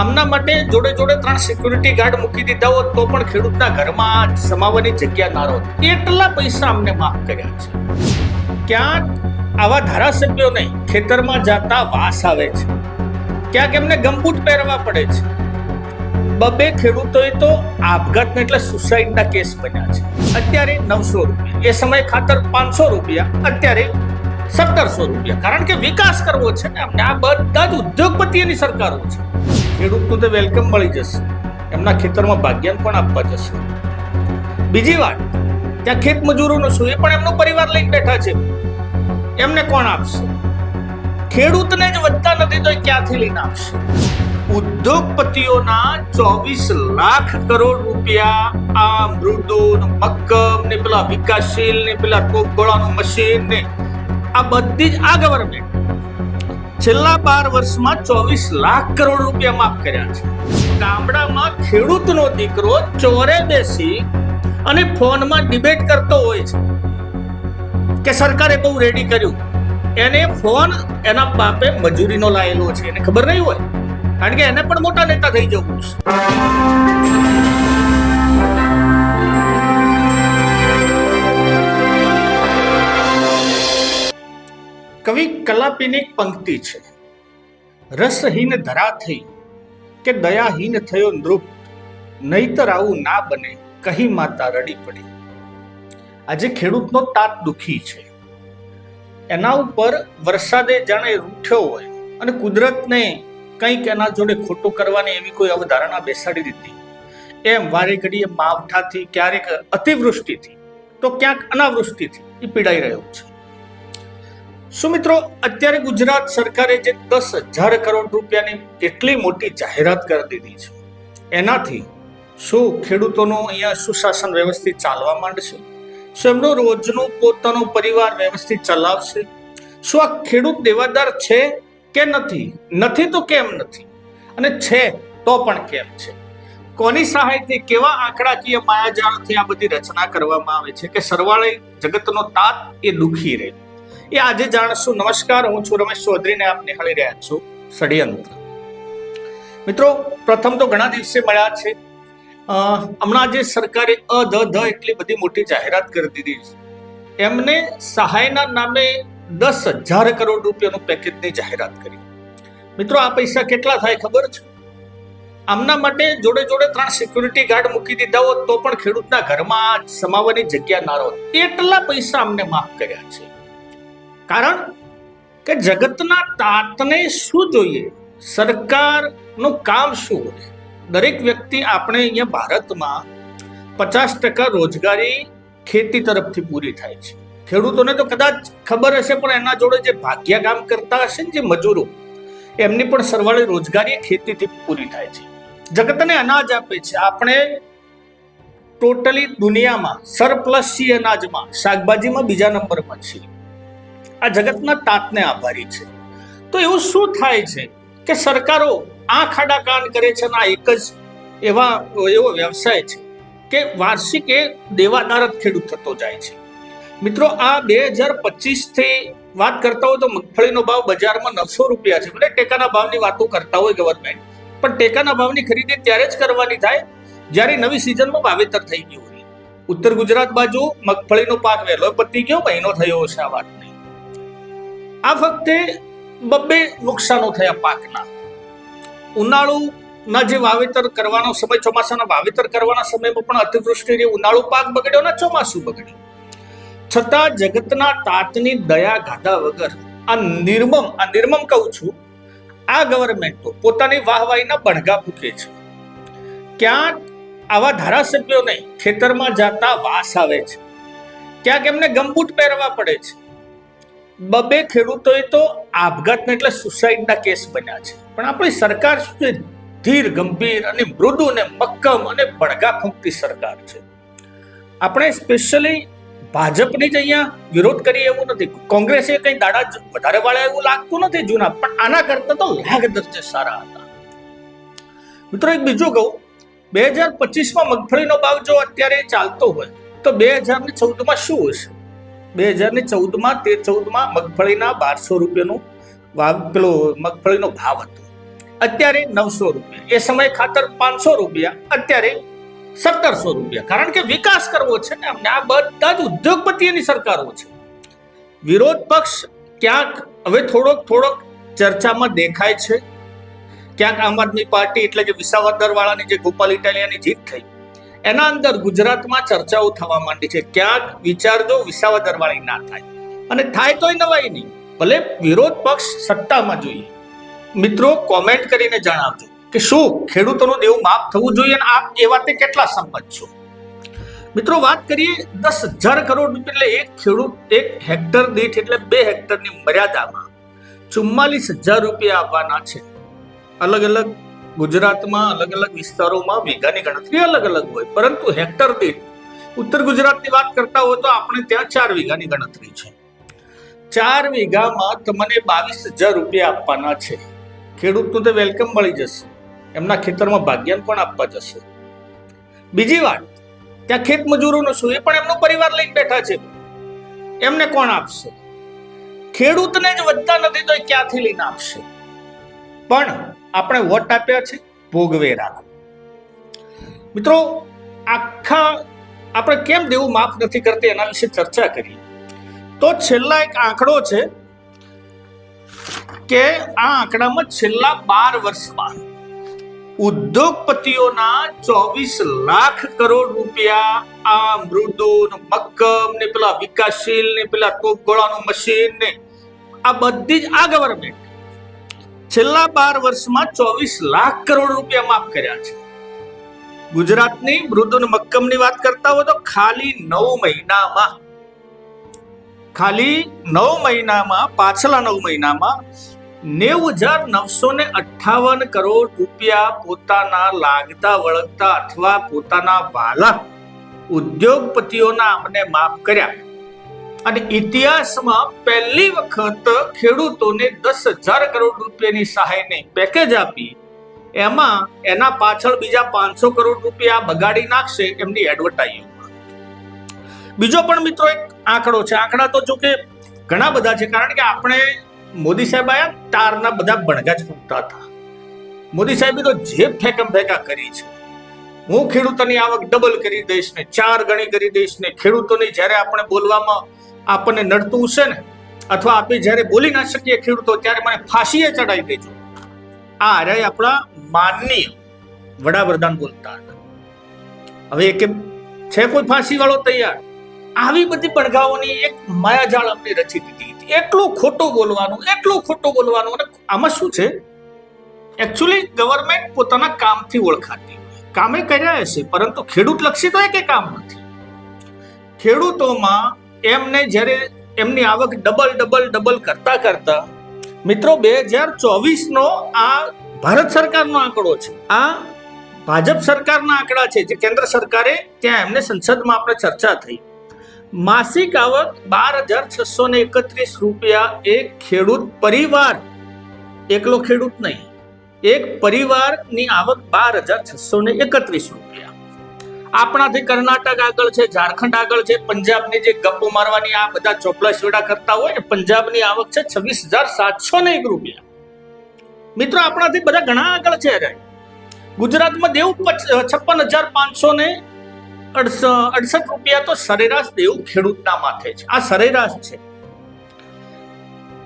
આમના માટે જોડે જોડે ત્રણ સિક્યુરિટી ગાર્ડ મૂકી દીધા હોત તો પણ ખેડૂતના ઘરમાં સમાવવાની જગ્યા ના રહો એટલા પૈસા અમને માફ કર્યા છે. ક્યાંક આવા ધારાસભ્યોને ખેતરમાં જાતા વાસ આવે છે. ક્યાંક એમને ગમબૂટ પહેરવા પડે છે. બબે ખેડૂતોએ તો આપઘાત એટલે સુસાઇડના કેસ બન્યા છે. અત્યારે નવસો રૂપિયા. એ સમયે ખાતર પાંચસો રૂપિયા. અત્યારે સત્તરસો રૂપિયા. કારણ કે વિકાસ કરવો છે ને અમને આ બધા જ ઉદ્યોગપતિઓની સરકારો છે. ખેડૂતનું તો વેલકમ મળી જશે. એમના ખેતરમાં ભાગ્યાન પણ આપવા જશે. બીજી વાત, ત્યાં ખેત મજૂરોનું શું એ પણ એમનો પરિવાર લઈને બેઠા છે. એમને કોણ આપશે? ખેડૂતને જ વધતા નથી તો એ ક્યાંથી લઈને આપશે? ઉદ્યોગપતિઓના ચોવીસ લાખ કરોડ રૂપિયા આ મૃદુ મક્કમ ને પેલા વિકાસશીલ ને પેલા ટોપ ગોળાનું મશીન ને આ બધી જ આ ગવર્મેન્ટ છેલ્લા બાર વર્ષમાં ચોવીસ લાખ કરોડ રૂપિયા માફ કર્યા છે. ગામડામાં ખેડૂતનો દીકરો ચોરે બેસી અને ફોનમાં ડિબેટ કરતો હોય છે કે સરકારે બહુ રેડી કર્યું. એને ફોન એના બાપે મજૂરીનો લાયેલો છે. એને ખબર નહીં હોય? કારણ કે એને પણ મોટા નેતા થઈ જવું છે કવિ કલાપીની પંક્તિ છે. રસહીન ધરા થઈ કે દયાહીન થયો નૃપ, નહીતર આવું ના બને, કહી માતા રડી પડી. આજે ખેડૂતનો તાત દુખી છે. એના ઉપર વરસાદે જાણે રૂઠ્યો હોય અને કુદરતને કંઈક એના જોડે ખોટું કરવાની એવી કોઈ અવધારણા બેસાડી દીધી. એમ વારે ઘડીએ માવઠાથી ક્યારેક અતિવૃષ્ટિથી, તો ક્યાંક અનાવૃષ્ટિથી એ પીડાઈ રહ્યો છે. શું મિત્રો, અત્યારે ગુજરાત સરકારે જે દસ હજાર કરોડ રૂપિયાની એટલી મોટી જાહેરાત કરી દીધી છે, એનાથી શું ખેડૂતોનું અહીંયા સુશાસન વ્યવસ્થિત ચાલવા માંડશે? શું એમનું રોજનું પોતાનો પરિવાર વ્યવસ્થિત ચલાવશે? શું આ ખેડૂત દેવાદાર છે કે નથી? નથી તો કેમ નથી? અને છે તો પણ કેમ છે? કોની સહાયથી કેવા આંકડાકીય માયાજાળથી આ બધી રચના કરવામાં આવે છે કે સરવાળે જગતનો તાત એ દુખી રહે? એ આજે જાણશું. નમસ્કાર, હું છું રમેશ ચૌધરીને આપને હળી રહ્યા છું ષડયંત્ર. મિત્રો, પ્રથમ તો ઘણા દિવસે મળ્યા છે. હમણાં જે સરકારે અ, ધ ધ એટલી બધી મોટી જાહેરાત કરી દીધી છે. એમને સહાયના નામે દસ હજાર કરોડ રૂપિયાનું પેકેજની જાહેરાત કરી. મિત્રો, આ પૈસા કેટલા થાય ખબર છે? આમના માટે જોડે જોડે ત્રણ સિક્યુરિટી ગાર્ડ મૂકી દીધા હોત તો પણ ખેડૂતના ઘરમાં સમાવવાની જગ્યા ના રહો એટલા પૈસા અમને માફ કર્યા છે. કારણ કે જગતના તાતને શું જોઈએ? સરકારનું કામ શું હોય? દરેક વ્યક્તિ આપણે અહીંયા ભારતમાં પચાસ ટકા રોજગારી ખેતી તરફથી પૂરી થાય છે. ખેડૂતોને તો કદાચ ખબર હશે, પણ એના જોડે જે ભાગ્યા કામ કરતા હશે ને જે મજૂરો, એમની પણ સરવાળે રોજગારી ખેતીથી પૂરી થાય છે. જગતને અનાજ આપે છે. આપણે ટોટલી દુનિયામાં, સરપ્લસ છીએ અનાજમાં, શાકભાજીમાં બીજા નંબરમાં છીએ. આ જગતના તાતને આભારી છે. તો એવું શું થાય છે કે સરકારો આ ખાડા કાન કરે છે અને આ એક જ એવા, એવો વ્યવસાય છે કે વાર્ષિક એ દેવાદાર જ ખેડૂત થતો જાય છે. મિત્રો, આ બે હજાર પચીસથી વાત કરતા હોય તો મગફળીનો ભાવ બજારમાં નવસો રૂપિયા છે. ભલે ટેકાના ભાવની વાતો કરતા હોય ગવર્મેન્ટ પણ ટેકાના ભાવની ખરીદી ત્યારે જ કરવાની થાય જ્યારે નવી સિઝનમાં વાવેતર થઈ ગયું હોય. ઉત્તર ગુજરાત બાજુ મગફળીનો પાક વહેલો પતી ગયો, મહિનો થયો હશે આ વાતને. આ વખતે બબ્બે નુકસાનો થયા પાકના. ઉનાળુના જે વાવેતર કરવાનો સમય, ચોમાસાના વાવેતર કરવાના સમયમાં પણ અતિવૃષ્ટિ ઉનાળુ પાક બગડ્યો ને ચોમાસું બગડ્યું. છતાં જગતના તાતની દયા ગાધા વગર આ નિર્મમ આ નિર્મમ કહું છું, આ ગવર્મેન્ટ તો પોતાની વાહવાહીના બણગા ફૂકે છે. ક્યાંક આવા ધારાસભ્યોને ખેતરમાં જાતા વાસ આવે છે. ક્યાંક એમને ગમબૂટ પહેરવા પડે છે. બબે ખેડૂતોએ તો આપઘાતના એટલે સુસાઇડના કેસ બન્યા છે. પણ આપણી સરકાર શું ધીર, ગંભીર અને મૃદુ અને મક્કમ અને બળગા ફૂંકતી સરકાર છે. આપણે સ્પેશિયલી ભાજપની જ અહીંયા વિરોધ કરીએ એવું નથી. કોંગ્રેસે કંઈ દાડા વધારે વાળા એવું લાગતું નથી જૂના, પણ આના કરતા તો લાગ દરજ્જે સારા હતા. મિત્રો એક બીજું કહું. બે હજાર પચીસમાં મગફળીનો ભાવ જો અત્યારે ચાલતો હોય, તો બે હજાર ચૌદમાં શું હશે? બે હજાર ને ચૌદમાં તેર ચૌદમાં મગફળીના બારસો રૂપિયાનું વાવ, પેલો મગફળીનો ભાવ હતો. અત્યારે નવસો રૂપિયા. એ સમયે ખાતર પાંચસો રૂપિયા, અત્યારે સત્તરસો રૂપિયા. કારણ કે વિકાસ કરવો છે ને અમને આ બધા જ ઉદ્યોગપતિઓની સરકારો છે. વિરોધ પક્ષ ક્યાંક હવે થોડોક થોડોક ચર્ચામાં દેખાય છે. ક્યાંક આમ આદમી પાર્ટી એટલે કે વિસાવદર વાળાની જે ગોપાલ ઇટાલિયાની જીત થઈ. એના અંદર ગુજરાતમાં ચર્ચાઓ થવા માંડી છે. ક્યાંક વિચારજો વિસાવદર વાળી ના થાય. અને થાય તોય નવાઈ નહીં. ભલે વિરોધ પક્ષ સત્તામાં જોઈએ. મિત્રો કોમેન્ટ કરીને જણાવજો કે શું ખેડૂતોનું દેવું માફ થવું જોઈએ અને આપ એ વાતે કેટલા સંમત છો? મિત્રો, વાત કરીએ દસ હજાર કરોડ રૂપિયા એટલે એક ખેડૂત એક હેક્ટર દીઠ એટલે બે હેક્ટરની મર્યાદામાં ચુમ્માલીસ હજાર રૂપિયા આપવાના છે. અલગ અલગ ગુજરાતમાં અલગ અલગ વિસ્તારોમાં વીઘાની ગણતરી અલગ અલગ હોય, પરંતુ હેક્ટર દીઠ. ઉત્તર ગુજરાતની વાત કરતા હોય તો આપણે ત્યાં ચાર વીઘાની ગણતરી છે. ચાર વીઘામાં તમને બાવીસ હજાર રૂપિયા આપવાના છે. ખેડૂતનું તો વેલકમ મળી જશે. એમના ખેતરમાં ભાગ્યાન પણ આપવા જશે. બીજી વાત, ત્યાં ખેત મજૂરોનો શું? એ પણ એમનો પરિવાર લઈને બેઠા છે. એમને કોણ આપશે? ખેડૂતને જ વધતા નથી તો એ ક્યાંથી લઈને આપશે? પણ આપણે વોટ આપ્યા છે, ભોગવે રાખો. મિત્રો, આખા, આપણે કેમ દેવું માફ નથી કરતી એના વિશે ચર્ચા કરી તો છેલ્લા એક આંકડો છે કે આ આંકડામાં છેલ્લા બાર વર્ષમાં ઉદ્યોગપતિઓના ચોવીસ લાખ કરોડ રૂપિયા આ મૃદુ મક્કમ ને પેલા વિકાસશીલ ને પેલા તોપગોળાનું મશીન ને આ બધી જ આ ગવર્મેન્ટ છેલ્લા બાર વર્ષમાં ચોવીસ લાખ કરોડ રૂપિયા માફ કર્યા છે. ગુજરાતની મૃદુન મક્કમની વાત કરતા હો તો ખાલી નવ મહિનામાં. ખાલી નવ મહિનામાં, પાછલા નવ મહિનામાં નેવું હજાર નવસો ને અઠાવન કરોડ રૂપિયા પોતાના લાગતા, વળગતા અથવા પોતાના વાલા ઉદ્યોગપતિઓના અમને માફ કર્યા. અને ઇતિહાસમાં પહેલી વખત ખેડૂતોને દસ હજાર કરોડ રૂપિયાની સહાયની પેકેજ આપી. એમાં એના પાછળ બીજા પાંચસો કરોડ રૂપિયા બગાડી નાખશે એમની એડવર્ટાઇઝમાં બીજો પણ મિત્રો એક આંકડો છે. આંકડા તો જો ઘણા બધા છે. કારણ કે આપણે મોદી સાહેબ આયા તારના બધા બણગા જ ફૂટતા હતા. મોદી સાહેબે તો જે ફેંકમ ફેંકા કરી છે. હું ખેડૂતોની આવક ડબલ કરી દઈશ ને ચાર ગણી કરી દઈશ ને ખેડૂતોની જ્યારે આપણે બોલવામાં આપણને નડતું છે ને, અથવા આપણે જ્યારે બોલી ના શકીએ ખેડૂતો, ત્યારે મને ફાંસીએ ચડાવી દેજો. આ હારે આપણા માનનીય વડાપ્રધાન બોલતા હતા. હવે કે છે કોઈ ફાંસી વાળો તૈયાર? આવી બધી પડઘાઓની એક માયાજાળ અમને રચી દીધી હતી. એટલું ખોટું બોલવાનું, એટલું ખોટું બોલવાનું, અને આમાં શું છે? એકચ્યુઅલી ગવર્મેન્ટ પોતાના કામથી ઓળખાતી. કામે કર્યા હશે, પરંતુ ખેડૂત લક્ષી તો એકે કામ નથી. ખેડૂતોમાં એમને જ્યારે એમની આવક ડબલ ડબલ ડબલ કરતા કરતા, મિત્રો, બે હજાર ચોવીસનો આ ભારત સરકારનો આંકડો છે. આ ભાજપ સરકારના આંકડા છે, જે કેન્દ્ર સરકારે ત્યાં એમને સંસદમાં આપણે ચર્ચા થઈ. માસિક આવક બાર હજાર છસો ને એકત્રીસ રૂપિયા એક ખેડૂત પરિવાર. એકલો ખેડૂત નહીં. એક પરિવારની આવક બાર હજાર છસો ને એકત્રીસ રૂપિયા. આપણાથી કર્ણાટક આગળ છે, ઝારખંડ આગળ છે, પંજાબની જે ગપ્પો મારવાની આ બધા ચોપલા શેડા કરતા હોય ને, પંજાબની આવક છે છવ્વીસ હજાર સાતસો ને એક રૂપિયા. મિત્રો, આપણાથી બધા ઘણા આગળ છે ગુજરાતમાં દેવું છપ્પન હજાર પાંચસો ને અડસઠ રૂપિયા તો સરેરાશ દેવું ખેડૂતના માથે છે. આ સરેરાશ છે.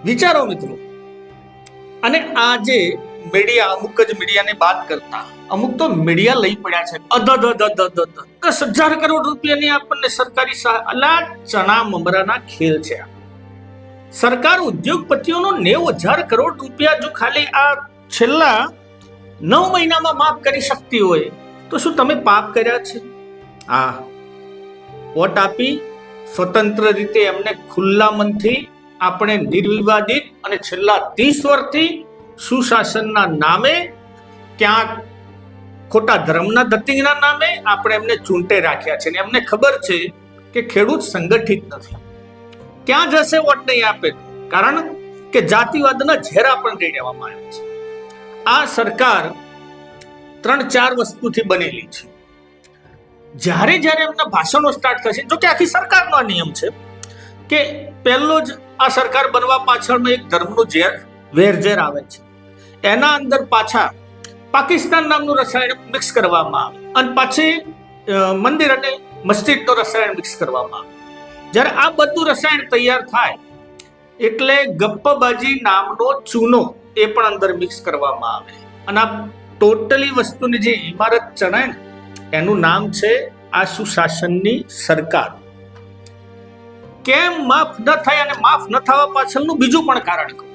વિચારો મિત્રો. અને આ જે મીડિયા અમુક જ મીડિયાની વાત કરતા. અમુક તો મીડિયા લઈ પડ્યા છે. અધ અધ અધ અધ અધ. અધ. દસ હજાર કરોડ રૂપિયાની આપણને સરકારી અલા, ચણા મમરાના ખેલ છે સરકાર ઉદ્યોગપતિઓનો નેવ હજાર કરોડ રૂપિયા જો ખાલી આ છેલ્લા નવ મહિનામાં માફ કરી શકતી હોય, તો શું તમે પાપ કર્યા છે? આ વોટ આપી સ્વતંત્ર રીતે એમને ખુલ્લા મનથી આપણે નિર્વિવાદિત અને છેલ્લા ત્રીસ વર્ષથી સુશાસનના નામે, ક્યાંક ખોટા ધર્મના ધતિંગના નામે આપણે એમને ચૂંટે રાખ્યા છે. અને એમને ખબર છે કે ખેડૂત સંગઠિત નથી. ક્યાં જશે વોટ નહીં આપે કારણ કે જાતિવાદના ઝેરા પણ દેવામાં આવ્યા છે. આ સરકાર ત્રણ ચાર વસ્તુથી બનેલી છે. જ્યારે જ્યારે એમના ભાષણો સ્ટાર્ટ થશે, જો કે આખી સરકારનો નિયમ છે કે પહેલો જ આ સરકાર બનવા પાછળનો એક ધર્મનો ઝેર, વેરઝેર આવે છે. એના અંદર પાછા પાકિસ્તાન નામનું રસાયણ મિક્સ કરવામાં આવે. અને પછી મંદિર અને મસ્જિદનું રસાયણ મિક્સ કરવામાં આવે. જ્યારે આ બધું રસાયણ તૈયાર થાય, એટલે ગપ્પબાજી નામનો ચૂનો એ પણ અંદર મિક્સ કરવામાં આવે. અને આ ટોટલી વસ્તુની જે ઇમારત ચણાય ને, એનું નામ છે આ સુશાસનની સરકાર. કેમ માફ ન થાય અને માફ ન થવા પાછળનું બીજું પણ કારણ કહું.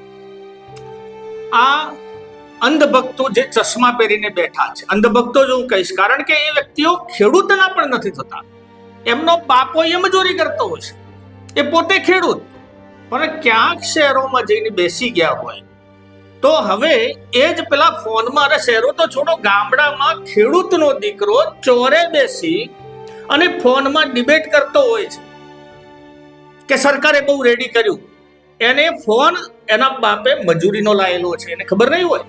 આ અંધભક્તો જે ચશ્મા પહેરીને બેઠા છે. અંધભક્તો જ હું કહીશ, કારણ કે એ વ્યક્તિઓ ખેડૂતના પણ નથી થતા. એમનો બાપો એ મજૂરી કરતો હોય છે. એ પોતે ખેડૂત. પણ ક્યાંક શહેરોમાં જઈને બેસી ગયા હોય, તો હવે એ જ પેલા ફોનમાં, અરે શહેરો તો છોડો, ગામડામાં ખેડૂતનો દીકરો ચોરે બેસી અને ફોનમાં ડિબેટ કરતો હોય છે કે સરકારે બહુ રેડી કર્યું. એને ફોન એના બાપે મજૂરીનો લાયેલો છે. એને ખબર નહીં હોય?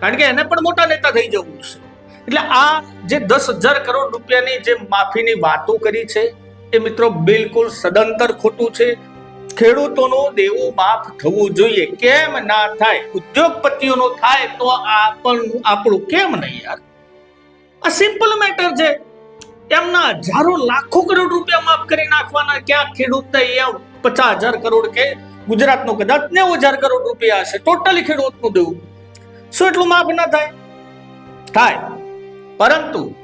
કારણ કે એને પણ મોટા નેતા થઈ જવું છે. એટલે આ જે દસ હજાર કરોડ રૂપિયાની જે માફીની વાતો કરી છે, એ મિત્રો બિલકુલ સદંતર ખોટું છે. ખેડૂતોનું દેવું માફ થવું જોઈએ. કેમ ના થાય? ઉદ્યોગપતિઓનો થાય તો આપણું આપણું કેમ નહીં યાર? આ સિમ્પલ મેટર છે. એમના હજારો લાખો કરોડ રૂપિયા માફ કરી નાખવાના. ક્યાં ખેડૂતને પચાસ હજાર કરોડ કે ગુજરાતનું કદાચ નેવું હજાર કરોડ રૂપિયા હશે. ટોટલી ખેડૂતનું દેવું. શું એટલું માફ ના થાય? થાય. પરંતુ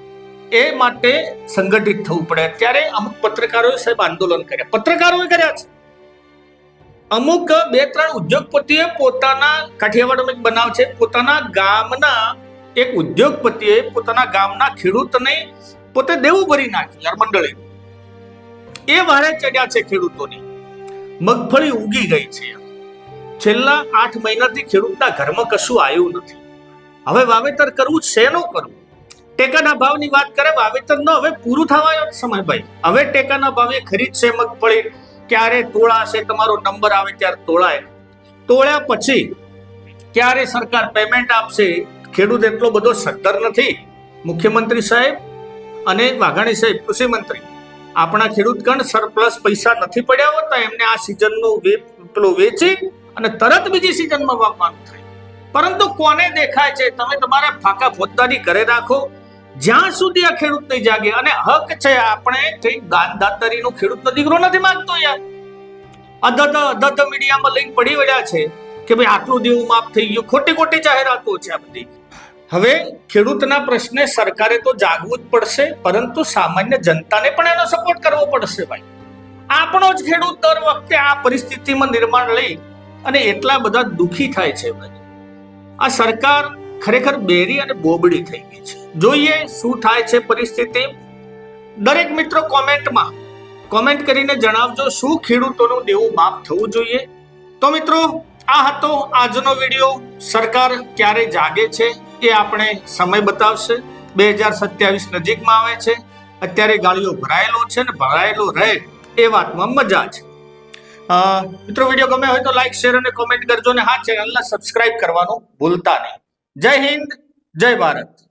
એ માટે સંગઠિત થવું પડે. ત્યારે અમુક પત્રકારોએ સાહેબ આંદોલન કર્યા. પત્રકારોએ કર્યા છે. અમુક બે ત્રણ ઉદ્યોગપતિએ પોતાના કાઠિયાવાડમાં એક બનાવ છે. પોતાના ગામના એક ઉદ્યોગપતિએ પોતાના ગામના ખેડૂતને પોતે દેવું ભરી નાખ્યું યાર મંડળે. એ વારે ચડ્યા છે ખેડૂતોની. મગફળી ઉગી ગઈ છે. છેલ્લા આઠ મહિનાથી ખેડૂતના ઘરમાં કશું આવ્યું નથી. હવે વાવેતર કરવું શેનું કરવું? ટેકાના ભાવની વાત કરે વાવેતર ન હવે પૂરું થવા સમય ભાઈ. હવે ટેકાના ભાવે ખરીદશે મગફળી ક્યારે તોળાશે તમારો નંબર આવે ત્યારે તોળાય. તોળ્યા પછી ક્યારે સરકાર પેમેન્ટ આપશે, ખેડૂત એટલો બધો સદ્ધર નથી. મુખ્યમંત્રી સાહેબ અને વાઘાણી સાહેબ, કૃષિ મંત્રી, આપણા ખેડૂત સરપ્લસ પૈસા નથી પડ્યા હોતા, એમને આ સિઝનનું પેલું વેચી અને તરત બીજી સિઝનમાં વાવવાનું થાય. પરંતુ કોને દેખાય છે? તમે તમારા ફાકા ફોજદારી ઘરે રાખો. જ્યાં સુધી આ ખેડૂત નહીં જાગે, અને હક છે આપણે કઈ દાન દાતારીનો ખેડૂતનો દીકરો નથી માંગતો યાર. અધધ અધધ મીડિયામાં લઈને પડી વળ્યા છે કે ભાઈ આટલું દેવું માફ થઈ ગયું. ખોટી ખોટી જાહેરાતો છે આ બધી. હવે ખેડૂતના પ્રશ્ને સરકારે તો જાગવું જ પડશે, પરંતુ સામાન્ય જનતાને પણ એનો સપોર્ટ કરવો પડશે ભાઈ. આપણો જ ખેડૂત દર વખતે આ પરિસ્થિતિમાં નિર્માણ લઈ અને એટલા બધા દુખી થાય છે આ સરકાર ખરેખર બેરી અને બોબડી થઈ ગઈ છે. જોઈએ શું થાય છે પરિસ્થિતિ. દરેક મિત્રો કોમેન્ટમાં કોમેન્ટ કરીને જણાવજો શું ખેડૂતોનું દેવું માફ થવું જોઈએ. તો મિત્રો, આ હતો આજનો વીડિયો. સરકાર ક્યારે જાગે છે એ આપણે સમય બતાવશે. બે હજાર સત્યાવીસ નજીકમાં આવે છે. અત્યારે ગાડીઓ ભરાયેલો છે ને ભરાયેલો રહે એ વાતમાં મજા છે. મિત્રો વીડિયો ગમે હોય તો લાઈક શેર અને કોમેન્ટ કરજો અને હા ચેનલને સબસ્ક્રાઇબ કરવાનું ભૂલતા નહીં. જય હિન્દ, જય ભારત.